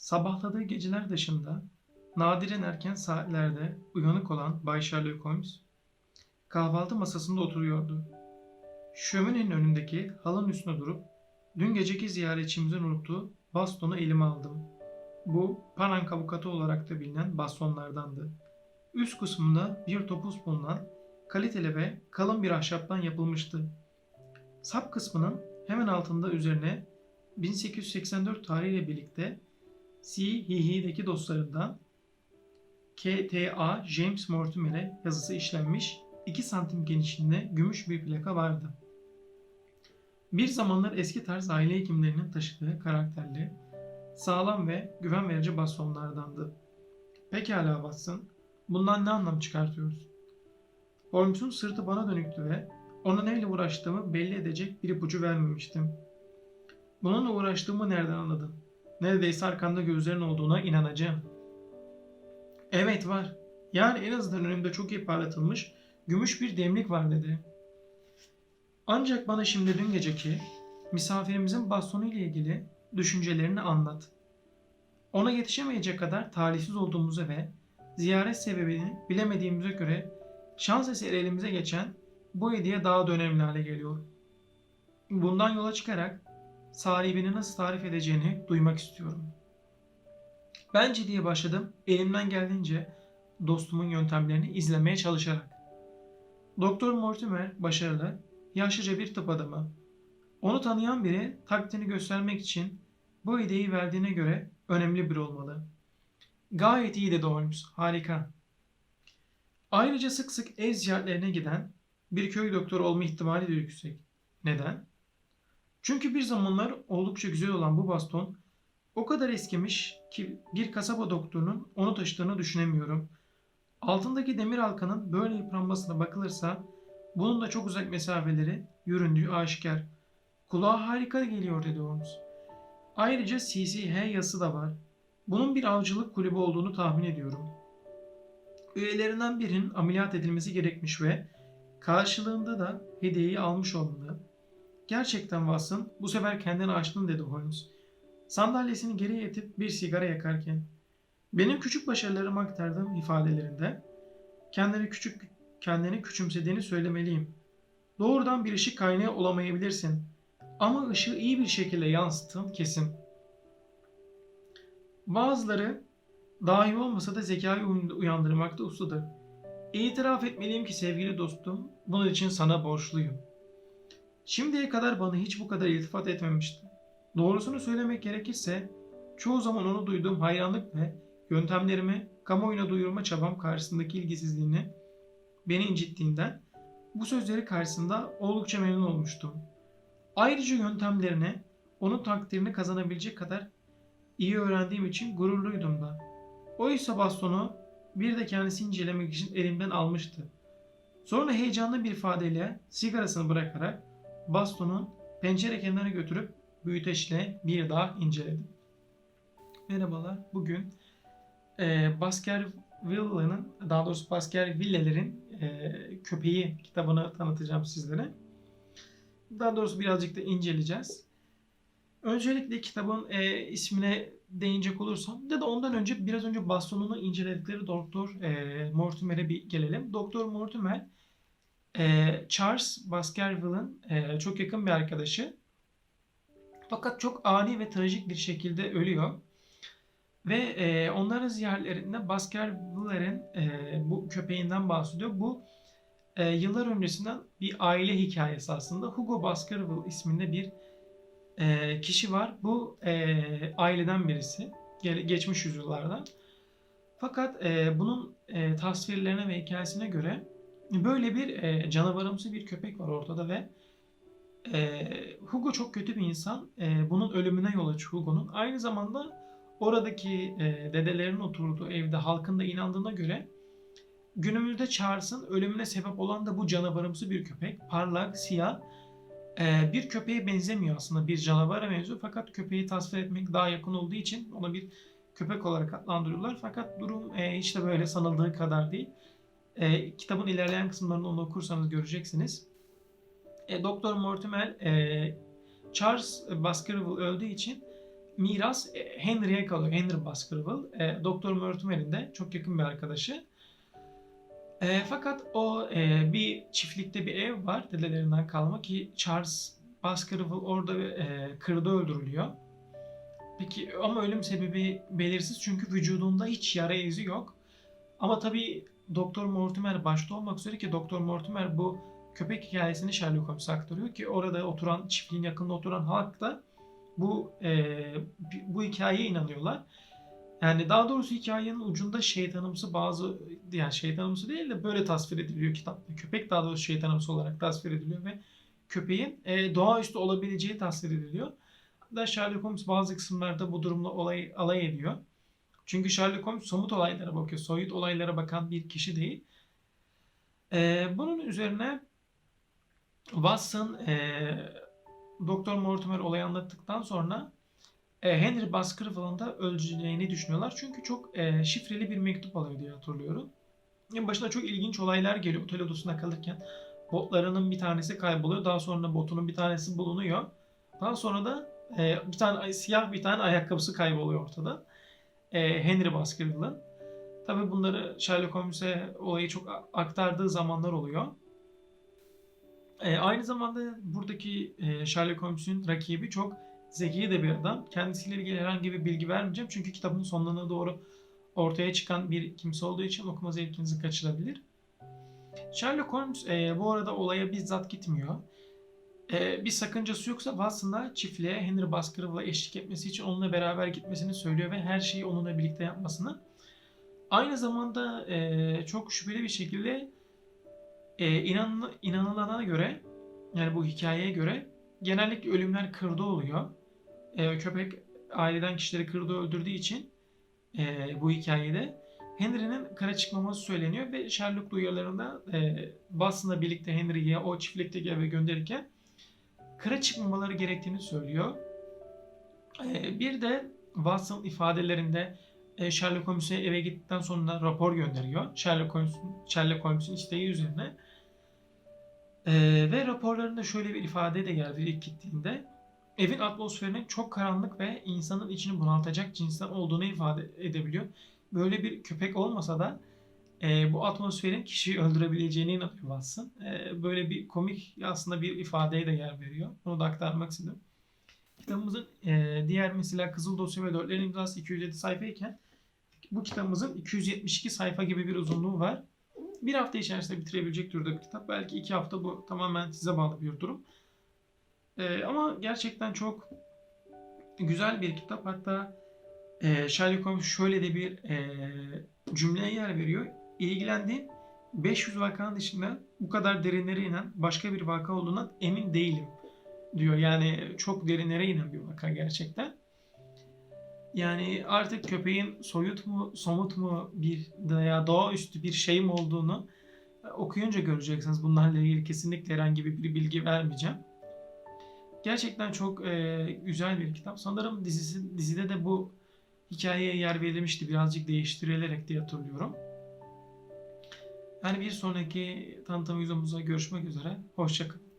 Sabahladığı geceler dışında nadiren erken saatlerde uyanık olan Bay Sherlock Holmes kahvaltı masasında oturuyordu. Şöminenin önündeki halının üstüne durup dün geceki ziyaretçimizin unuttuğu bastonu elime aldım. Bu Panank avukatı olarak da bilinen bastonlardandı. Üst kısmında bir topuz bulunan kaliteli ve kalın bir ahşaptan yapılmıştı. Sap kısmının hemen altında üzerine 1884 tarihiyle birlikte CHH'deki dostlarından KTA James Mortimer'e yazısı işlenmiş 2 santim genişliğinde gümüş bir plaka vardı. Bir zamanlar eski tarz aile hekimlerinin taşıdığı karakterli, sağlam ve güven verici bastonlardandı. Pekala Watson, bundan ne anlam çıkartıyoruz? Holmes'un sırtı bana dönüktü ve ona neyle uğraştığımı belli edecek bir ipucu vermemiştim. Bununla uğraştığımı nereden anladın? Neredeyse arkanda gözlerin olduğuna inanacağım. Evet var. Yani en azından önümde çok iyi parlatılmış gümüş bir demlik var dedi. Ancak bana şimdi dün geceki misafirimizin bastonu ile ilgili düşüncelerini anlat. Ona yetişemeyecek kadar talihsiz olduğumuzu ve ziyaret sebebini bilemediğimize göre şans eseri elimize geçen bu hediye daha da önemli hale geliyor. Bundan yola çıkarak sahibini nasıl tarif edeceğini duymak istiyorum. Bence diye başladım elimden geldiğince dostumun yöntemlerini izlemeye çalışarak. Doktor Mortimer başarılı, yaşlıca bir tıp adamı. Onu tanıyan biri takdirini göstermek için bu hediyeyi verdiğine göre önemli biri olmalı. Gayet iyi dedi Holmes. Harika. Ayrıca sık sık ev ziyaretlerine giden bir köy doktoru olma ihtimali de yüksek. Neden? Çünkü bir zamanlar oldukça güzel olan bu baston o kadar eskimiş ki bir kasaba doktorunun onu taşıdığını düşünemiyorum. Altındaki demir halkanın böyle yıpranmasına bakılırsa bunun da çok uzak mesafeleri yüründüğü aşikar. Kulağa harika geliyor dedi Holmes. Ayrıca CCH yazısı da var. Bunun bir avcılık kulübü olduğunu tahmin ediyorum. Üyelerinden birinin ameliyat edilmesi gerekmiş ve karşılığında da hediyeyi almış olmalı. Gerçekten Watson bu sefer kendini açtın dedi Holmes. Sandalyesini geriye itip bir sigara yakarken. Benim küçük başarılarımı aktardığım ifadelerinde kendini küçük kendini küçümsediğini söylemeliyim. Doğrudan bir ışık kaynağı olamayabilirsin. Ama ışığı iyi bir şekilde yansıttığın kesin. Bazıları dahi olmasa da zekayı uyandırmakta ustadır. İtiraf etmeliyim ki sevgili dostum, bunun için sana borçluyum. Şimdiye kadar bana hiç bu kadar iltifat etmemişti. Doğrusunu söylemek gerekirse, çoğu zaman onu duyduğum hayranlık ve yöntemlerimi kamuoyuna duyurma çabam karşısındaki ilgisizliğini beni incittiğinden bu sözleri karşısında oldukça memnun olmuştum. Ayrıca yöntemlerini, onun takdirini kazanabilecek kadar iyi öğrendiğim için gururluydum da. Oysa bastonu bir de kendisi incelemek için elimden almıştı. Sonra heyecanlı bir ifadeyle sigarasını bırakarak bastonu pencere kenarına götürüp büyüteçle bir daha inceledim. Merhabalar. Bugün e, Baskerville'ın, daha doğrusu Baskerville'lerin e, köpeği kitabını tanıtacağım sizlere. Daha doğrusu birazcık da inceleyeceğiz. Öncelikle kitabın e, ismine değinecek olursam ya da ondan önce biraz önce bastonunu inceledikleri Doktor e, Mortimer'e bir gelelim. Doktor Mortimer e, Charles Baskerville'ın e, çok yakın bir arkadaşı. Fakat çok ani ve trajik bir şekilde ölüyor. Ve e, onların ziyaretlerinde Baskerville'lerin e, bu köpeğinden bahsediyor. Bu e, yıllar öncesinden bir aile hikayesi aslında. Hugo Baskerville isminde bir e, kişi var. Bu e, aileden birisi. Ge- geçmiş yüzyıllardan. Fakat e, bunun e, tasvirlerine ve hikayesine göre böyle bir e, canavarımsı bir köpek var ortada ve e, Hugo çok kötü bir insan. E, bunun ölümüne yol açıyor Hugo'nun. Aynı zamanda oradaki e, dedelerin oturduğu evde halkın da inandığına göre günümüzde Charles'ın ölümüne sebep olan da bu canavarımsı bir köpek. Parlak, siyah. E, bir köpeğe benzemiyor aslında. Bir canavara benziyor. Fakat köpeği tasvir etmek daha yakın olduğu için ona bir köpek olarak adlandırıyorlar. Fakat durum e, hiç de böyle sanıldığı kadar değil. E, kitabın ilerleyen kısımlarını onu okursanız göreceksiniz. E, Doktor Mortimer e, Charles Baskerville öldüğü için miras e, Henry'e kalıyor. Henry Baskerville. E, Doktor Mortimer'in de çok yakın bir arkadaşı. E, fakat o e, bir çiftlikte bir ev var dedelerinden kalma ki Charles Baskerville orada e, kırda öldürülüyor. Peki ama ölüm sebebi belirsiz çünkü vücudunda hiç yara izi yok. Ama tabii Doktor Mortimer başta olmak üzere ki Doktor Mortimer bu köpek hikayesini Sherlock Holmes'a aktarıyor ki orada oturan çiftliğin yakında oturan halk da bu e, bu hikayeye inanıyorlar. Yani daha doğrusu hikayenin ucunda şeytanımsı bazı yani şeytanımsı değil de böyle tasvir ediliyor kitapta. Köpek daha doğrusu şeytanımsı olarak tasvir ediliyor ve köpeğin e, doğaüstü olabileceği tasvir ediliyor. Hatta Sherlock Holmes bazı kısımlarda bu durumla olay, alay ediyor. Çünkü Sherlock Holmes somut olaylara bakıyor. Soyut olaylara bakan bir kişi değil. E, bunun üzerine Watson e, Doktor Mortimer olayı anlattıktan sonra e, Henry Baskerville'ın da öleceğini düşünüyorlar. Çünkü çok e, şifreli bir mektup alıyor diye hatırlıyorum. En başına çok ilginç olaylar geliyor otel odasında kalırken. Botlarının bir tanesi kayboluyor. Daha sonra botunun bir tanesi bulunuyor. Daha sonra da e, bir tane siyah bir tane ayakkabısı kayboluyor ortada. E, Henry Baskerville'ın. Tabi bunları Sherlock Holmes'e olayı çok aktardığı zamanlar oluyor. E, aynı zamanda buradaki e, Sherlock Holmes'un rakibi çok zeki de bir adam. Kendisiyle ilgili herhangi bir bilgi vermeyeceğim. Çünkü kitabın sonlarına doğru ortaya çıkan bir kimse olduğu için okuma zevkinizi kaçırabilir. Sherlock Holmes e, bu arada olaya bizzat gitmiyor. E, bir sakıncası yoksa Watson'a çiftliğe Henry Baskerville'a eşlik etmesi için onunla beraber gitmesini söylüyor ve her şeyi onunla birlikte yapmasını. Aynı zamanda e, çok şüpheli bir şekilde e, inan, inanılana göre yani bu hikayeye göre genellikle ölümler kırda oluyor. E, köpek aileden kişileri kırda öldürdüğü için e, bu hikayede Henry'nin kara çıkmaması söyleniyor ve Sherlock uyarılarında e, Watson'la birlikte Henry'yi o çiftlikteki eve gönderirken kara çıkmamaları gerektiğini söylüyor. E, bir de Watson ifadelerinde e, Sherlock Holmes'e eve gittikten sonra rapor gönderiyor. Sherlock Holmes'un Sherlock Holmes'un isteği üzerine. E, ve raporlarında şöyle bir ifade de geldi ilk gittiğinde. Evin atmosferinin çok karanlık ve insanın içini bunaltacak cinsten olduğunu ifade edebiliyor. Böyle bir köpek olmasa da e, bu atmosferin kişiyi öldürebileceğine inanıyor Watson. E, böyle bir komik aslında bir ifadeye de yer veriyor. Bunu da aktarmak istedim. Kitabımızın e, diğer mesela Kızıl Dosya ve Dörtlerin imzası 207 sayfayken bu kitabımızın 272 sayfa gibi bir uzunluğu var. Bir hafta içerisinde bitirebilecek türde bir kitap. Belki iki hafta bu tamamen size bağlı bir durum. Ee, ama gerçekten çok güzel bir kitap. Hatta e, Sherlock Holmes şöyle de bir e, cümleye yer veriyor. İlgilendiğim 500 vakanın dışında bu kadar derinlere inen başka bir vaka olduğundan emin değilim diyor. Yani çok derinlere inen bir vaka gerçekten. Yani artık köpeğin soyut mu, somut mu bir veya doğaüstü bir şey mi olduğunu e, okuyunca göreceksiniz. Bunlarla ilgili kesinlikle herhangi bir bilgi vermeyeceğim. Gerçekten çok e, güzel bir kitap. Sanırım dizisi, dizide de bu hikayeye yer verilmişti. Birazcık değiştirilerek diye hatırlıyorum. Yani bir sonraki tanıtım videomuzda görüşmek üzere. Hoşçakalın.